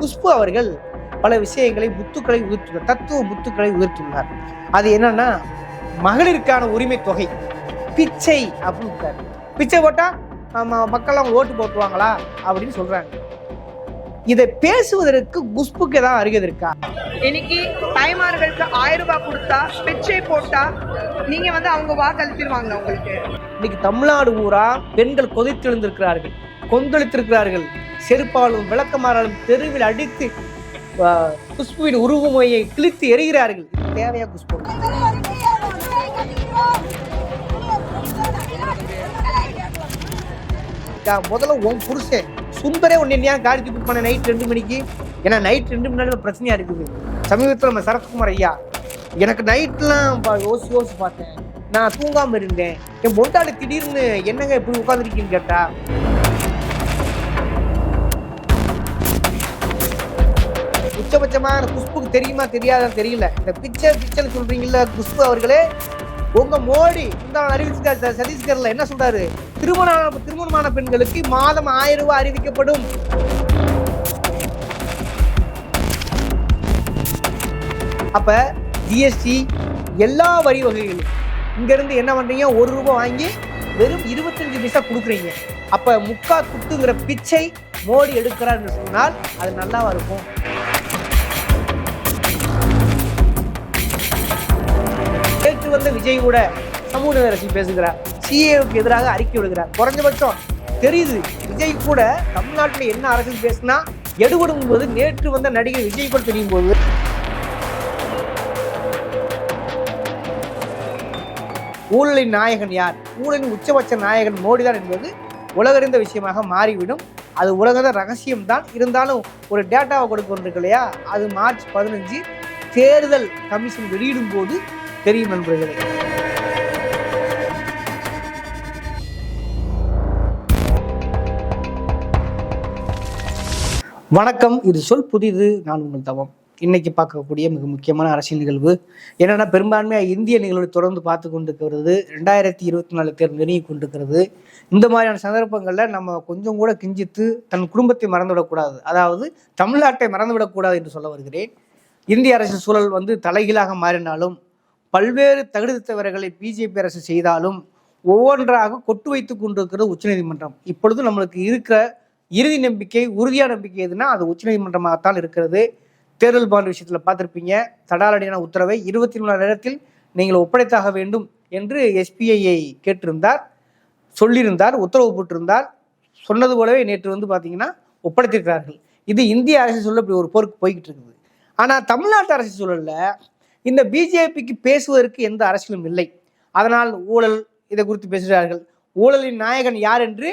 குஷ்பு அவர்கள் பல விஷயங்களை முத்துக்களை உயர்த்துள்ளார் தத்துவ முத்துக்களை உயர்த்துள்ளார். அது என்னன்னா மகளிருக்கான உரிமை தொகை பிச்சை அப்படின்னு பிச்சை போட்டா நம்ம மக்கள்லாம் ஓட்டு போட்டுவாங்களா அப்படின்னு சொல்றாங்க. இதை பேசுவதற்கு குஷ்புக்கு ஏதாவது அருகது இருக்கா? இன்னைக்கு தாய்மார்களுக்கு ஆயிரம் ரூபாய் கொடுத்தா பிச்சை போட்டா நீங்க வந்து அவங்க வாக்களித்திருவாங்க உங்களுக்கு? இன்னைக்கு தமிழ்நாடு ஊரா பெண்கள் கொதித்தெழுந்திருக்கிறார்கள் கொந்தளித்திருக்கிறார்கள். செருப்பாலும் விளக்கமாறாலும் தெருவில் அடித்து குஷ்புவின் உருவமையை கிழித்து எறிகிறார்கள். இது தேவையா குஷ்பு? முதல்ல உன் புருஷன் சுந்தரே உன்னை ஏன் காடி தூக்கி பண்ண நைட் ரெண்டு மணிக்கு? ஏன்னா நைட் ரெண்டு மணி நேரம் பிரச்சனையா இருக்குது. சமீபத்தில் நம்ம சரத்குமார் ஐயா எனக்கு நைட்லாம் யோசி யோசிச்சு பார்த்தேன். நான் தூங்காம இருந்தேன். என் பொண்டாடு திடீர்னு என்னங்க இப்படி உட்காந்துருக்கீன்னு கேட்டா உச்சபட்சமான குஷ்புக்கு தெரியுமா தெரியாதான்னு தெரியல. இந்த பிக்சர் பிச்சைன்னு சொல்றீங்கல்ல குஷ்பு அவர்களே உங்க மோடி இந்த அறிவிச்சிருக்காரு சார் சத்தீஸ்கர்ல. என்ன சொல்றாரு? திருமண திருமணமான பெண்களுக்கு மாதம் ஆயிரம் ரூபாய் அறிவிக்கப்படும். அப்ப ஜிஎஸ்டி எல்லா வரி வகைகளும் இங்க இருந்து என்ன பண்றீங்க? ஒரு ரூபாய் வாங்கி வெறும் இருபத்தஞ்சு பைசா கொடுக்குறீங்க. அப்ப முக்கா குத்துங்கிற பிச்சை மோடி எடுக்கிறான்னு சொன்னால் அது நல்லாவா இருக்கும்? நேற்று வந்த விஜய் கூட சமூக நீதி பேசுகிறார். சிஏவுக்கு எதிராக அறிக்கை விடுகிறார். குறைஞ்சபட்சம் தெரியுது. விஜய் கூட தமிழ்நாட்டில் என்ன அரசியல் பேசுனா எடுபடும் போது நேற்று வந்த நடிகர் விஜய் கூட தெரியும் போது ஊழலின் நாயகன் யார்? ஊழலின் உச்சபட்ச நாயகன் மோடிதான் என்பது உலகறிந்த விஷயமாக மாறிவிடும். அது உலகத ரகசியம்தான். இருந்தாலும் ஒரு டேட்டாவை கொடுக்கணும் இருக்கு இல்லையா? அது மார்ச் பதினஞ்சு தேர்தல் கமிஷன் வெளியிடும் போது தெரியும் நண்பர்களே. வணக்கம். இது சொல் புதிது. நான் உங்கள் தவம். இன்னைக்கு பார்க்கக்கூடிய மிக முக்கியமான அரசியல் நிகழ்வு. என்னென்னா பெரும்பான்மையாக இந்திய நிகழ்வு தொடர்ந்து பார்த்து கொண்டிருக்கிறது ரெண்டாயிரத்தி இருபத்தி நாலு தேர்வு நெருங்கி கொண்டிருக்கிறது. இந்த மாதிரியான சந்தர்ப்பங்களில் நம்ம கொஞ்சம் கூட கிஞ்சித்து தன் குடும்பத்தை மறந்துவிடக்கூடாது. அதாவது தமிழ்நாட்டை மறந்துவிடக்கூடாது என்று சொல்ல வருகிறேன். இந்திய அரசு சூழல் வந்து தலைகீழாக மாறினாலும் பல்வேறு தகுதித்தவர்களை பிஜேபி அரசு செய்தாலும் ஒவ்வொன்றாக கொட்டு வைத்து கொண்டிருக்கிறது உச்சநீதிமன்றம். இப்பொழுது நம்மளுக்கு இருக்கிற இறுதி நம்பிக்கை உறுதியான நம்பிக்கை எதுனா அது உச்சநீதிமன்றமாகத்தான் இருக்கிறது. தேர்தல் பாண்ட் விஷயத்தில் பார்த்துருப்பீங்க. தடாலடியான உத்தரவை இருபத்தி மூணு நேரத்தில் நீங்கள் ஒப்படைத்தாக வேண்டும் என்று எஸ்பிஐயை கேட்டிருந்தார் சொல்லியிருந்தார் உத்தரவு போட்டிருந்தார். சொன்னது போலவே நேற்று வந்து பார்த்தீங்கன்னா ஒப்படைத்திருக்கிறார்கள். இது இந்திய அரசு சொல்ல இப்படி ஒரு போருக்கு போய்கிட்டு இருக்குது. ஆனால் தமிழ்நாட்டு அரசு சூழலில் இந்த பிஜேபிக்கு பேசுவதற்கு எந்த அரசியலும் இல்லை. அதனால் ஊழல் இதை குறித்து பேசுகிறார்கள். ஊழலின் நாயகன் யார் என்று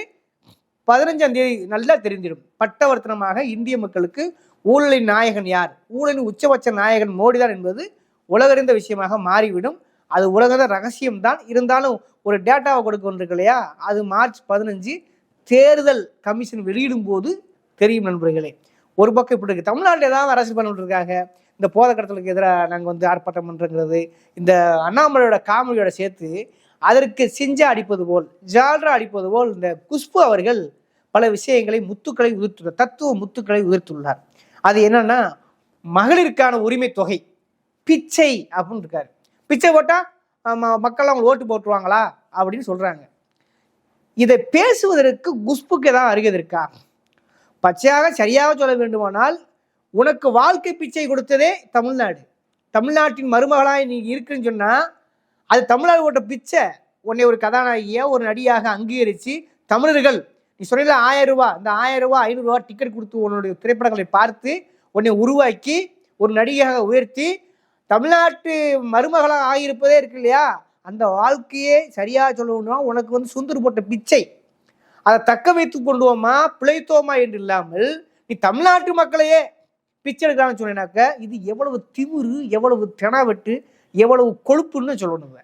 பதினஞ்சாம் தேதி நல்லா தெரிந்திடும். பட்டவர்த்தனமாக இந்திய மக்களுக்கு ஊழலின் நாயகன் யார்? ஊழலின் உச்சபட்ச நாயகன் மோடிதான் என்பது உலகறிந்த விஷயமாக மாறிவிடும். அது உலகத ரகசியம்தான். இருந்தாலும் ஒரு டேட்டாவை கொடுக்க இல்லையா? அது மார்ச் பதினஞ்சு தேர்தல் கமிஷன் வெளியிடும் போது தெரியும் நண்பர்களே. ஒரு பக்கம் இப்படி இருக்குது தமிழ்நாட்டில் ஏதாவது அரசு பண்ணிட்டு இருக்காங்க இந்த போதை கடத்தலுக்கு எதிராக நாங்கள் வந்து ஆர்ப்பாட்டம் பண்ணுறங்கிறது இந்த அண்ணாமலையோட காமெடியோட சேர்த்து அதற்கு சிஞ்சா அடிப்பது போல் ஜால்ரா அடிப்பது போல் இந்த குஷ்பு அவர்கள் பல விஷயங்களை முத்துக்களை உதிர்த்துள்ளார். தத்துவ முத்துக்களை உதிர்த்துள்ளார். அது என்னன்னா மகளிருக்கான உரிமை தொகை பிச்சை அப்படின்னு இருக்காரு. பிச்சை போட்டால் மக்கள் அவங்க ஓட்டு போட்டுருவாங்களா? அப்படின்னு சொல்றாங்க. இதை பேசுவதற்கு குஸ்புக்கு ஏதாவது அருகது இருக்கா? பச்சையாக சரியாக சொல்ல வேண்டுமானால் உனக்கு வாழ்க்கை பிச்சை கொடுத்ததே தமிழ்நாடு. தமிழ்நாட்டின் மருமகளாக நீ இருக்குன்னு சொன்னால் அது தமிழ்நாடு போட்ட பிச்சை உன்னை ஒரு கதாநாயகியாக ஒரு நடியாக அங்கீகரித்து தமிழர்கள் நீ சொன்ன ஆயிரம் ரூபா. இந்த ஆயிரம் ரூபா ஐநூறு டிக்கெட் கொடுத்து உன்னுடைய திரைப்படங்களை பார்த்து உன்னை உருவாக்கி ஒரு நடிகையாக உயர்த்தி தமிழ்நாட்டு மருமகளாக ஆகியிருப்பதே இருக்கு இல்லையா? அந்த வாழ்க்கையே சரியாக சொல்லணும்னா உனக்கு வந்து சுந்தர் போட்ட பிச்சை. அதை தக்க வைத்து கொண்டுவோமா பிழைத்தோமா என்று இல்லாமல் நீ தமிழ்நாட்டு மக்களையே பிச்சை எடுக்கலாம்னு சொன்னாக்க இது எவ்வளவு திமுரு எவ்வளவு தெனாவெட்டு எவ்வளவு கொழுப்புன்னு சொல்லணும்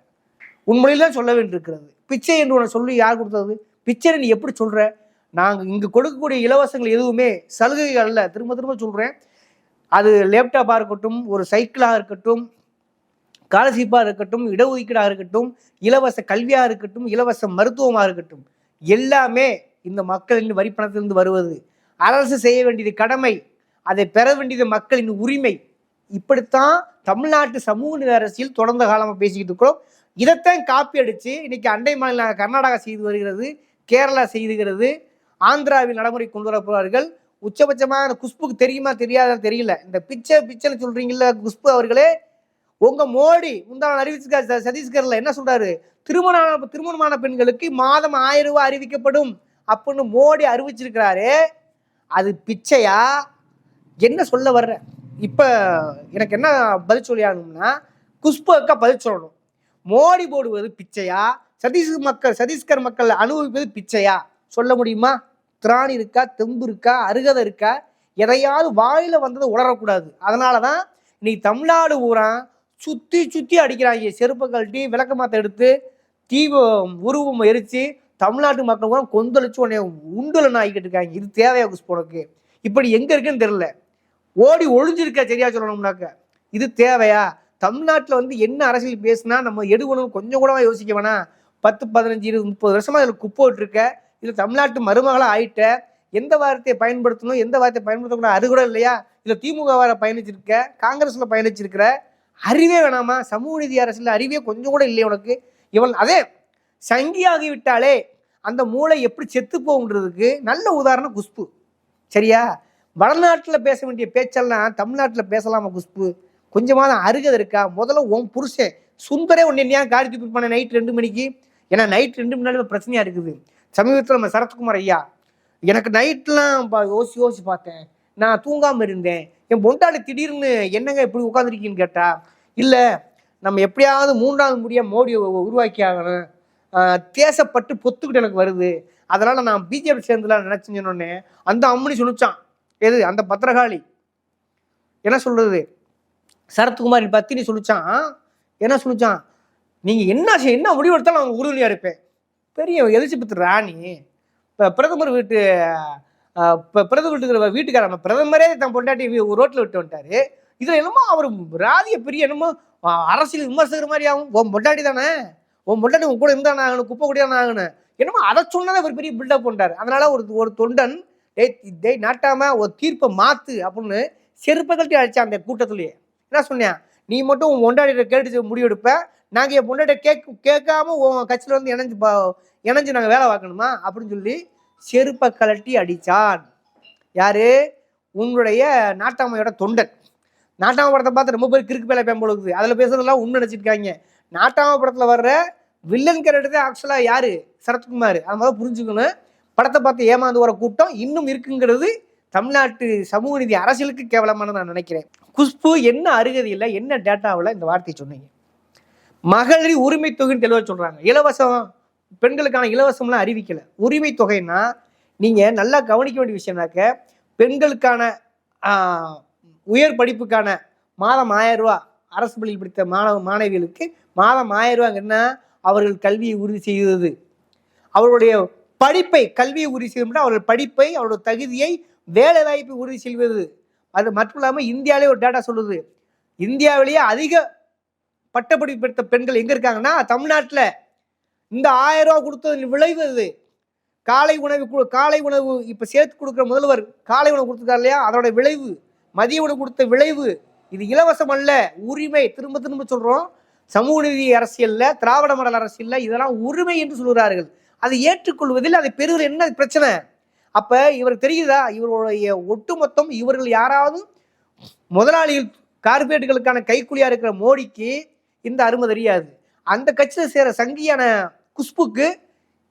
உண்மையில சொல்ல வேண்டியிருக்கிறது. பிச்சை என்று உன்னை சொல்லி யார் கொடுத்தது? பிச்சை நீ எப்படி சொல்கிற நாங்கள் இங்கே கொடுக்கக்கூடிய இலவசங்கள் எதுவுமே சலுகைகள் அல்ல. திரும்ப திரும்ப சொல்கிறேன் அது லேப்டாப்பாக இருக்கட்டும் ஒரு சைக்கிளாக இருக்கட்டும் ஸ்காலர்ஷிப்பாக இருக்கட்டும் இடஒதுக்கீடாக இருக்கட்டும் இலவச கல்வியாக இருக்கட்டும் இலவச மருத்துவமாக இருக்கட்டும் எல்லாமே இந்த மக்களின் வரிப்பணத்திலிருந்து வருவது. அரசு செய்ய வேண்டியது கடமை அதை பெற வேண்டியது மக்களின் உரிமை. இப்படித்தான் தமிழ்நாட்டு சமூக நில அரசியல் தொடர்ந்த காலமாக பேசிக்கிட்டு இருக்கிறோம். இதைத்தான் காப்பி அடித்து இன்னைக்கு அண்டை மாநில கர்நாடகா செய்து வருகிறது கேரளா செய்துகிறது ஆந்திராவில் நடைமுறை கொண்டு வரப்படுவார்கள் உச்சபட்சமாக அந்த குஷ்புக்கு தெரியுமா தெரியாத? தெரியல. இந்த பிச்சை பிச்சைன்னு சொல்றீங்கல்ல குஷ்பு அவர்களே. உங்க மோடி முந்தான அறிவிச்சிருக்காரு ச- சத்தீஸ்கர்ல. என்ன சொல்றாரு? திருமணமான திருமணமான பெண்களுக்கு மாதம் ஆயிரம் ரூபாய் அறிவிக்கப்படும் அப்படின்னு மோடி அறிவிச்சிருக்கிறாரு. அது பிச்சையா? என்ன சொல்ல வர்ற? இப்ப எனக்கு என்ன பதில் சொல்லியாகணும்னா குஷ்பு அக்கா பதில் சொல்லணும். மோடி போடுவது பிச்சையா? சதீஷ் மக்கள் சதீஸ்கர் மக்கள் அனுபவிப்பது பிச்சையா? சொல்ல முடியுமா? திராணி இருக்கா தெம்பு இருக்கா அருகதை இருக்கா எதையாவது வாயில் வந்ததை உணரக்கூடாது அதனால தான் இன்னைக்கு தமிழ்நாடு பூரா சுற்றி சுற்றி அடிக்கிறாங்க. செருப்பு கழட்டி விளக்க மாத்த எடுத்து தீவ உருவம் எரித்து தமிழ்நாட்டு மக்கள் கூட கொந்தளிச்சு உடனே உண்டுல ஆகிக்கிட்டு இருக்காங்க. இது தேவையா குஷ்புனுக்கு இப்படி எங்கே இருக்குன்னு தெரில ஓடி ஒளிஞ்சிருக்க சரியா சொல்லணும்னாக்க? இது தேவையா? தமிழ்நாட்டில் வந்து என்ன அரசியல் பேசுனா நம்ம எடுக்கணும் கொஞ்சம் கூட யோசிக்க வேணாம். பத்து பதினஞ்சு இருபது முப்பது வருஷமா அதில் குப்பை இருக்க இதில் தமிழ்நாட்டு மருமகளாக ஆயிட்ட எந்த வார்த்தையை பயன்படுத்தணும் எந்த வார்த்தையை பயன்படுத்தக்கூடாது அது கூட இல்லையா? இதில் திமுக வார பயணிச்சிருக்க காங்கிரஸில் பயணிச்சிருக்கிற அறிவே வேணாமா? சமூக நீதி அரசில் அறிவே கொஞ்சம் கூட இல்லை உனக்கு. இவன் அதே சங்கியாகிவிட்டாலே அந்த மூளை எப்படி செத்து போகுன்றதுக்கு நல்ல உதாரணம் குஷ்பு. சரியா? வடநாட்டில் பேச வேண்டிய பேச்செல்லாம் தமிழ்நாட்டில் பேசலாமா குஷ்பு? கொஞ்சமாவது அருகதை இருக்கா? முதல்ல உன் புருஷன் சுந்தரே ஒன்று என்னையா காரி தூக்கி போனேன் நைட் ரெண்டு மணிக்கு? ஏன்னா நைட் ரெண்டு மணி நேரம் பிரச்சனையாக இருக்குது. சமீபத்தில் நம்ம சரத்குமார் ஐயா எனக்கு நைட்லாம் யோசி யோசிச்சு பார்த்தேன். நான் தூங்காமல் இருந்தேன். என் பொண்டாடி திடீர்னு என்னங்க இப்படி உட்காந்துருக்கீன்னு கேட்டா இல்லை நம்ம எப்படியாவது மூன்றாவது முடிய மோடியை உருவாக்கி ஆகணும். தேசப்பட்டு பொத்துக்கிட்டு எனக்கு வருது. அதனால நான் பிஜேபி சேர்ந்துலாம் நினைச்சுன்னு சொன்னோடனே அந்த அம்மனி சொல்லிச்சான் எது அந்த பத்திரகாளி? என்ன சொல்றது? சரத்குமார் பத்தினி சொல்லிச்சான் என்ன சொல்லிச்சான் நீங்கள் என்ன என்ன முடிவு எடுத்தாலும் அவங்க உறுதுணையாக இருப்பேன். பெரிய எலிசபெத் ராணி. இப்போ பிரதமர் வீட்டு இப்போ பிரதமர் வீட்டுக்கு வீட்டுக்காரன் பிரதமரே தன் பொண்டாட்டி ரோட்டில் விட்டு வந்துட்டாரு. இதில் என்னமோ அவர் ராதிய பெரிய என்னமோ அரசியல் விமர்சகர் மாதிரி ஆகும். உன் பொண்டாட்டி தானே? உன் பொண்டாட்டி உன் கூட இருந்தானே ஆகணும் குப்பை கூடிய ஆகணும் என்னமோ அதை சொன்னதை அவர் பெரிய பில்டப் பண்ணுறாரு அதனால ஒரு ஒரு தொண்டன் டேய் டேய் நாட்டாம ஒரு தீர்ப்பை மாத்து அப்படின்னு செருப்பை கழட்டி அழைச்சா அந்த கூட்டத்திலேயே. என்ன சொன்னேன் நீ மட்டும் உன் பொண்டாட்டிகிட்ட கேட்டு முடிவெடுப்ப. நாங்கள் என் பொண்டாட்ட கேக் கேட்காம உன் கட்சியில் வந்து இணைஞ்சு பா- இணைஞ்சு நாங்கள் வேலை பார்க்கணுமா? அப்படின்னு சொல்லி செருப்பை கழட்டி அடித்தான் யார்? உன்னுடைய நாட்டாமையோட தொண்டன். நாட்டாம படத்தை பார்த்து ரொம்ப பேர் கிறுக்கு பேல பேம்பொழுகுது அதில் பேசுறதெல்லாம் உண்மை நினச்சிருக்காங்க. நாட்டாம படத்தில் வர்ற வில்லன் கேரக்டர் ஆக்சுவலாக யார்? சரத்குமார். அது மாதிரி புரிஞ்சுக்கணும். படத்தை பார்த்து ஏமாந்து வர கூட்டம் இன்னும் இருக்குங்கிறது தமிழ்நாட்டு சமூக நீதி அரசியலுக்கு கேவலமான நான் நினைக்கிறேன். குஷ்பு என்ன அருகதியில் என்ன டேட்டாவில் இந்த வார்த்தையை சொன்னீங்க? மகளிர் உரிமை தொகைன்னு தெளிவாக சொல்கிறாங்க இலவசம் பெண்களுக்கான இலவசம்லாம் அறிவிக்கல. உரிமை தொகைன்னா நீங்கள் நல்லா கவனிக்க வேண்டிய விஷயம்னாக்க பெண்களுக்கான உயர் படிப்புக்கான மாதம் ஆயிரம் அரசு பள்ளியில் படித்த மாணவ மாணவிகளுக்கு மாதம் ஆயிரம் ரூபாங்கன்னா அவர்கள் கல்வியை உறுதி செய்வது அவருடைய படிப்பை கல்வியை உறுதி செய்வது அவர்கள் படிப்பை அவருடைய தகுதியை வேலை வாய்ப்பை உறுதி செய்வது. அது மட்டும் இல்லாமல் இந்தியாவிலே ஒரு டேட்டா சொல்லுது. இந்தியாவிலேயே அதிக பட்டப்படிப்பு பெற்ற பெண்கள் எங்கே இருக்காங்கன்னா தமிழ்நாட்டில். இந்த ஆயிரம் ரூபா கொடுத்ததன் விளைவு அது காலை உணவு கு- காலை உணவு இப்போ சேர்த்து கொடுக்குற முதல்வர் காலை உணவு கொடுத்துருக்காரு இல்லையா? அதோட விளைவு மதிய உணவு கொடுத்த விளைவு இது இலவசம் அல்ல உரிமை. திரும்ப திரும்ப சொல்கிறோம் சமூக நீதி அரசியலில் திராவிட மடல் அரசியல்ல இதெல்லாம் உரிமை என்று சொல்கிறார்கள் அதை ஏற்றுக்கொள்வதில் அதை பெறுவது என்ன பிரச்சனை? அப்போ இவருக்கு தெரியுதா? இவருடைய ஒட்டுமொத்தம் இவர்கள் யாராவது முதலாளிகள் கார்பரேட்டுகளுக்கான கைக்கூலியா இருக்கிற மோடிக்கு இந்த அருமை தெரியாது. அந்த கட்சியில் சேர சங்கியான குஷ்புக்கு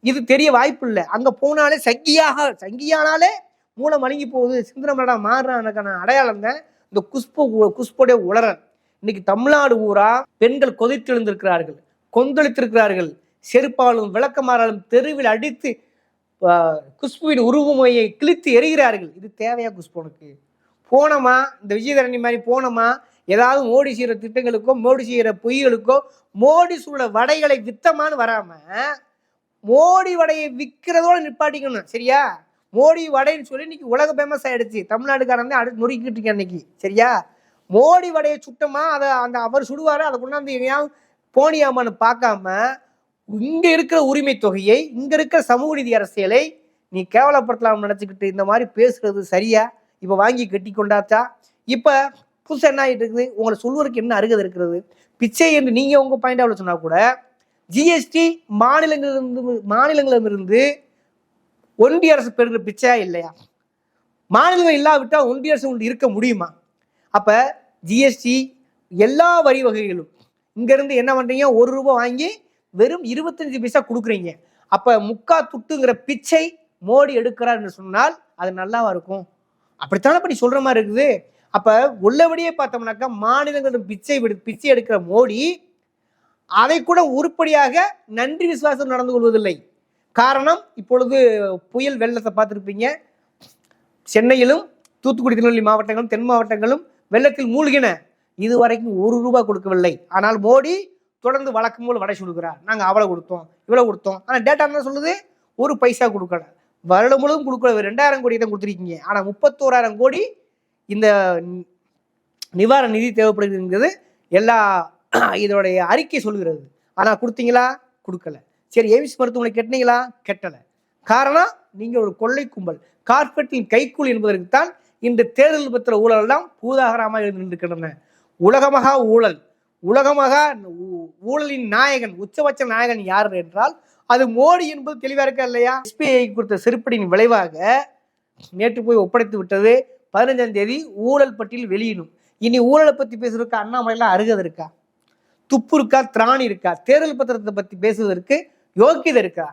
இது தெரிய வாய்ப்பு இல்லை அங்கே போனாலே சங்கியாக சங்கியானாலே மூளை மழுங்கி போகுது. சிந்தனமடா மாறுறானுக்கான அடையாளம் தான் இந்த குஷ்பு குஷ்புடைய உளறல். இன்னைக்கு தமிழ்நாடு ஊரா பெண்கள் கொதித்தெழுந்திருக்கிறார்கள் கொந்தளித்திருக்கிறார்கள். செருப்பாலும் விளக்கமாறாலும் தெருவில் அடித்து குஷ்புவின் உருவமையை கிழித்து எறிகிறார்கள். இது தேவையா குஷ்புனுக்கு போனோமா? இந்த விஜயதரணி மாதிரி போனோமா? ஏதாவது மோடி செய்கிற திட்டங்களுக்கோ மோடி செய்கிற பொய்களுக்கோ மோடி சூழ வடைகளை வித்தமானு வராமல் மோடி வடையை விற்கிறதோட நிப்பாட்டிக்கணும் சரியா? மோடி வடைன்னு சொல்லி இன்னைக்கு உலக ஃபேமஸ் ஆயிடுச்சு. தமிழ்நாடுக்காரன் தான் அடுத்து நொறுக்கிட்டு இருக்கேன் இன்னைக்கு சரியா? மோடி வடையை சுட்டமா அதை அந்த அவர் சுடுவார் அதை கொண்டாந்து எங்கேயாவது போனியாமான்னு பார்க்காம இங்கே இருக்கிற உரிமை தொகையை இங்கே இருக்கிற சமூக நீதி அரசியலை நீ கேவலப்படுத்தலாம்னு நினச்சிக்கிட்டு இந்த மாதிரி பேசுறது சரியா? இப்போ வாங்கி கட்டி கொண்டாச்சா இப்போ புதுசாக என்ன ஆகிட்டு இருக்குது உங்களை சொல்வதற்கு என்ன அருகதை இருக்கிறது? பிச்சை என்று நீங்கள் உங்கள் பாயிண்ட் ஆஃப் சொன்னால் கூட ஜிஎஸ்டி மாநிலங்களிலிருந்து மாநிலங்களிலிருந்து ஒன்றிய அரசு பெறுகிற பிச்சையா இல்லையா? மாநிலங்கள் இல்லாவிட்டால் ஒன்றிய அரசு உங்களுக்கு இருக்க முடியுமா? அப்போ ஜிஎஸ்டி எல்லா வரி வகைகளும் இங்கேருந்து என்ன பண்ணுறீங்க ஒரு ரூபாய் வாங்கி வெறும் இருபத்தஞ்சு பைசா கொடுக்குறீங்க. அப்போ முக்கா துட்டுங்கிற பிச்சை மோடி எடுக்கிறார் என்று சொன்னால் அது நல்லாவா இருக்கும்? அப்படித்தானே அப்படி சொல்கிற மாதிரி இருக்குது? அப்போ உள்ளபடியே பார்த்தோம்னாக்கா மாநிலங்களிடம் பிச்சை விடு பிச்சை எடுக்கிற மோடி அதை கூட உருப்படியாக நன்றி விசுவாசம் நடந்து கொள்வதில்லை. காரணம் இப்பொழுது புயல் வெள்ளத்தை பார்த்துருப்பீங்க. சென்னையிலும் தூத்துக்குடி திருநெல்வேலி மாவட்டங்களும் தென் மாவட்டங்களும் வெள்ளத்தில் மூழ்கின. இதுவரைக்கும் ஒரு ரூபாய் கொடுக்கவில்லை. ஆனால் மோடி தொடர்ந்து வழக்கம் போல் வடை சுடுகிறார். நாங்கள் அவ்வளோ கொடுத்தோம் இவ்வளோ கொடுத்தோம். ஆனால் டேட்டா என்ன சொல்லுது? ஒரு பைசா கொடுக்கல. வருடம் முழுவதும் கொடுக்கல. ரெண்டாயிரம் கோடி தான் கொடுத்துருக்கீங்க. ஆனால் முப்பத்தோராயிரம் கோடி இந்த நிவாரண நிதி தேவைப்படுகிறது எல்லா இதோடைய அறிக்கை சொல்கிறது ஆனால் கொடுத்தீங்களா? கொடுக்கல. சரி எய்ம்ஸ் மருத்துவமனை கெட்டினீங்களா? கெட்டலை. காரணம் நீங்கள் ஒரு கொள்ளை கும்பல். கார்பெட்டின் கைக்கூலி என்பதற்குத்தான் இந்த தேர்தல் பத்திர ஊழல் பூதாகரமாக இருந்து நின்றுக்கின்றன உலகமகா ஊழல். உலகமகா ஊ- ஊழலின் நாயகன் உச்சபட்ச நாயகன் யார் என்றால் அது மோடி என்பது தெளிவாக இருக்கா இல்லையா? எஸ்பிஐ கொடுத்த செருப்படியின் விளைவாக நேற்று போய் ஒப்படைத்து விட்டது பதினஞ்சாம் தேதி ஊழல் பட்டியல் வெளியிடும். இனி ஊழலை பற்றி பேசுறதுக்கு அண்ணாமலையெல்லாம் அருகதை இருக்கா? துப்பு இருக்கா? திராணி இருக்கா? தேர்தல் பத்திரத்தை பற்றி பேசுவதற்கு யோக்கியதை இருக்கா?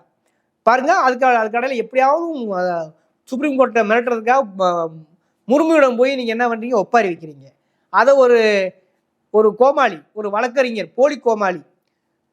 பாருங்க அதுக்கு அதுக்கடையில் எப்படியாவது சுப்ரீம் கோர்ட்டை மிரட்டுறதுக்காக முருமையுடன் போய் நீங்கள் என்ன பண்ணுறீங்க ஒப்பாரி வைக்கிறீங்க. அதை ஒரு ஒரு கோமாளி ஒரு வழக்கறிஞர் போலி கோமாளி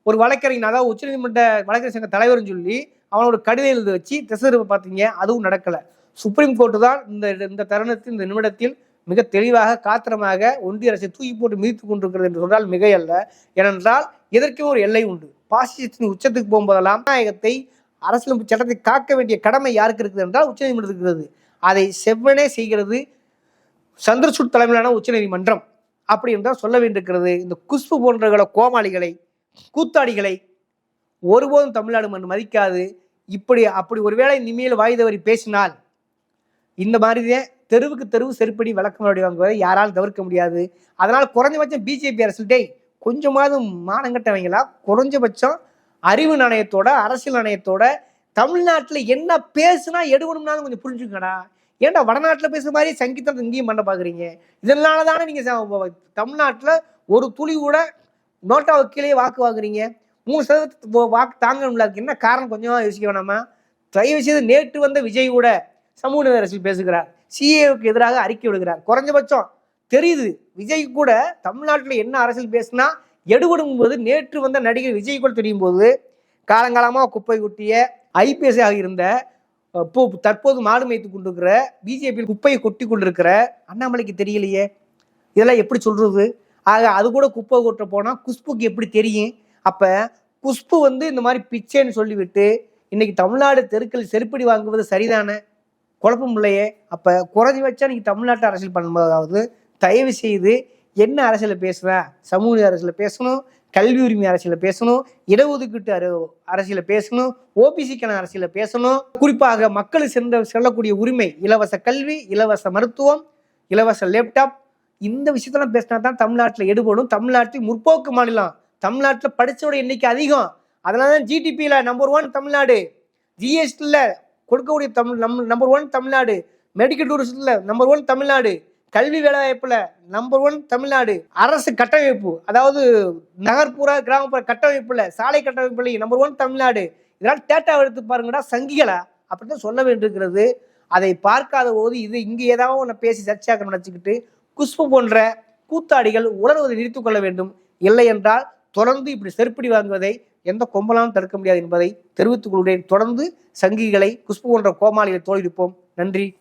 ஒரு வழக்கறிஞர் அதாவது உச்சநீதிமன்ற வழக்கறிஞர் சங்க தலைவர்னு சொல்லி அவனோட கடிதம் எழுதி வச்சு திசை பார்த்தீங்க அதுவும் நடக்கலை. சுப்ரீம் கோர்ட்டு தான் இந்த இந்த தருணத்தில் இந்த நிமிடத்தில் மிக தெளிவாக காத்திரமாக ஒன்றிய அரசை தூக்கி போட்டு மிதித்துக் கொண்டிருக்கிறது என்று சொன்னால் மிகையல்ல ஏனென்றால் இதற்கே ஒரு எல்லை உண்டு. பாசிசத்தின் உச்சத்துக்கு போகும்போதெல்லாம் நாயகத்தை அரசியலமைப்பு சட்டத்தை காக்க வேண்டிய கடமை யாருக்கு இருக்குது என்றால் உச்சநீதிமன்றத்துக்கு இருக்கிறது அதை செவ்வனே செய்கிறது சந்திரசூட் தலைமையிலான உச்சநீதிமன்றம் அப்படி என்றால் சொல்ல வேண்டியிருக்கிறது இந்த குஷ்பு போன்றகளை கோமாளிகளை கூத்தாடிகளை ஒருபோதும் தமிழ்நாடு மண் மதிக்காது. இப்படி அப்படி ஒருவேளை இனிமேல் வாய் தவறி பேசினால் இந்த மாதிரிதான் தெருவுக்கு தெருவு செருப்படி விளக்கம் வாங்குவதை யாராலும் தவிர்க்க முடியாது. அதனால் குறைஞ்சபட்சம் பிஜேபி அரசு டேய் கொஞ்சமாவது மானங்கட்டவங்களா குறைஞ்சபட்சம் அறிவு நாணயத்தோட அரசியல் நாணயத்தோட தமிழ்நாட்டில் என்ன பேசுனா எடுக்கணும்னாலும் கொஞ்சம் புரிஞ்சுக்கடா ஏன்டா வடநாட்டில் பேசுகிற மாதிரி சங்கீதத்தை இங்கேயும் பண்ண பார்க்குறீங்க இதனால தானே நீங்கள் தமிழ்நாட்டில் ஒரு துளி கூட நோட்டாவை கீழே வாக்கு வாங்குறீங்க. மூணு சதவீதத்துக்கு வாக்கு தாங்க அதுக்கு என்ன காரணம்? கொஞ்சமாக யோசிக்க வேணாமா? தயவு செய்து நேற்று வந்த விஜய் கூட சமூக நீதி அரசியல் பேசுகிறார் சிஏவுக்கு எதிராக அறிக்கை விடுகிறார். குறைஞ்சபட்சம் தெரியுது. விஜய் கூட தமிழ்நாட்டில் என்ன அரசியல் பேசுனா எடுபடும் போது நேற்று வந்த நடிகர் விஜய் கூட தெரியும் போது காலங்காலமாக குப்பை கொட்டிய ஐபிஎஸ் இருந்த இப்போ தற்போது மாடு மேய்த்து கொண்டிருக்கிற பிஜேபி குப்பையை கொட்டி கொண்டிருக்கிற அண்ணாமலைக்கு தெரியலையே. இதெல்லாம் எப்படி சொல்றது? ஆக அது கூட குப்பை கொட்ட போனால் குஷ்புக்கு எப்படி தெரியும்? அப்போ குஷ்பு வந்து இந்த மாதிரி பிச்சைன்னு சொல்லிவிட்டு இன்னைக்கு தமிழ்நாடு தெருக்கள் செருப்படி வாங்குவது சரிதானே? குழப்பம் இல்லையே. அப்போ குறைஞ்சபட்சம் நீங்கள் தமிழ்நாட்டு அரசியல் பண்ணும்போதாவது தயவு செய்து என்ன அரசியலை பேசுவ சமூக அரசியலில் அரசியலை பேசணும் கல்வி உரிமை அரசியலை பேசணும் இடஒதுக்கீட்டு அரு அரசியலை பேசணும் ஓபிசிக்கான அரசியலை பேசணும். குறிப்பாக மக்களுக்கு சென்ற செல்லக்கூடிய உரிமை இலவச கல்வி இலவச மருத்துவம் இலவச லேப்டாப் இந்த விஷயத்தெல்லாம் பேசினா தான் தமிழ்நாட்டில் எடுபடும். தமிழ்நாட்டில் முற்போக்கு மாநிலம். தமிழ்நாட்டில் படித்தவோட எண்ணிக்கை அதிகம். அதனால தான் ஜிடிபியில் நம்பர் ஒன் தமிழ்நாடு. ஜிஎஸ்டியில் கொடுக்கக்கூடிய தமிழ் நம் நம்பர் ஒன் தமிழ்நாடு. மெடிக்கல் டூரிசத்தில் நம்பர் ஒன் தமிழ்நாடு. கல்வி வேலைவாய்ப்பில் நம்பர் ஒன் தமிழ்நாடு. அரசு கட்டமைப்பு அதாவது நகர்ப்புற கிராமப்புற கட்டமைப்பில் சாலை கட்டமைப்புலையும் நம்பர் ஒன் தமிழ்நாடு. இதனால் டேட்டா எடுத்து பாருங்கடா சங்கிகளா? அப்படின்னு சொல்ல வேண்டியிருக்கிறது. அதை பார்க்காத போது இது இங்கே ஏதாவது ஒன்று பேசி சர்ச்சையாக நினச்சிக்கிட்டு குஷ்பு போன்ற கூத்தாடிகள் உணர்வதை நிறுத்திக் கொள்ள வேண்டும். இல்லை என்றால் தொடர்ந்து இப்படி செருப்படி வாங்குவதை எந்த கொம்பலாலும் தடுக்க முடியாது என்பதை தெரிவித்துக் கொள்கிறேன். தொடர்ந்து சங்கிகளை குஷ்பு போன்ற கோமாளிகளை தோல்விப்போம். நன்றி.